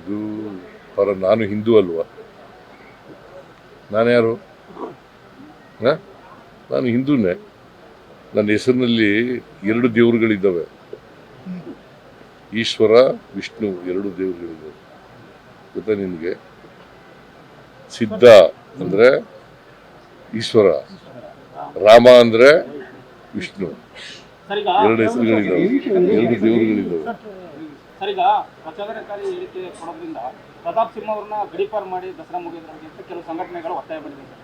ಇದು ಪರ ನಾನು ಹಿಂದೂ ಅಲ್ವಾ? ನಾನು ಯಾರು? ನಾನು ಹಿಂದೂನೇ. ನನ್ನ ಹೆಸರಿನಲ್ಲಿ ಎರಡು ದೇವರುಗಳಿದ್ದಾವೆ. ಈಶ್ವರ, ವಿಷ್ಣು ಎರಡು ದೇವರುಗಳಿದ್ದಾವೆ. ಗೊತ್ತಾ ನಿನಗೆ? ಸಿದ್ಧ ಅಂದರೆ ಈಶ್ವರ, ರಾಮ ಅಂದರೆ ವಿಷ್ಣು. ಎರಡು ಹೆಸರುಗಳಿದ್ದಾವೆ ಎರಡು ದೇವರುಗಳಿದ್ದಾವೆ ಸರ್ ಈಗ ಪ್ರಚೋದನಕಾರಿ ಹೇಳಿಕೆ ಕೊಡೋದ್ರಿಂದ ಪ್ರತಾಪ್ ಸಿಂಹ ಅವ್ರನ್ನ ಗಡೀಪಾರ್ ಮಾಡಿ ದಸರಾ ಮುಗಿಯೋದ್ರ ಬಗ್ಗೆ ಕೆಲವು ಸಂಘಟನೆಗಳು ಒತ್ತಾಯ ಮಾಡಿದೆ ಸರ್.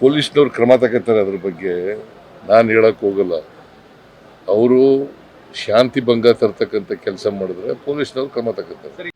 ಪೊಲೀಸ್ನವ್ರು ಕ್ರಮ ತಗೋತಾರೆ ಅದ್ರ ಬಗ್ಗೆ. ನಾನು ಹೇಳಕ್ ಹೋಗಲ್ಲ. ಅವರು ಶಾಂತಿ ಭಂಗ ತರ್ತಕ್ಕಂಥ ಕೆಲಸ ಮಾಡಿದ್ರೆ ಪೊಲೀಸ್ನವ್ರು ಕ್ರಮ ತಗೋತಾರೆ.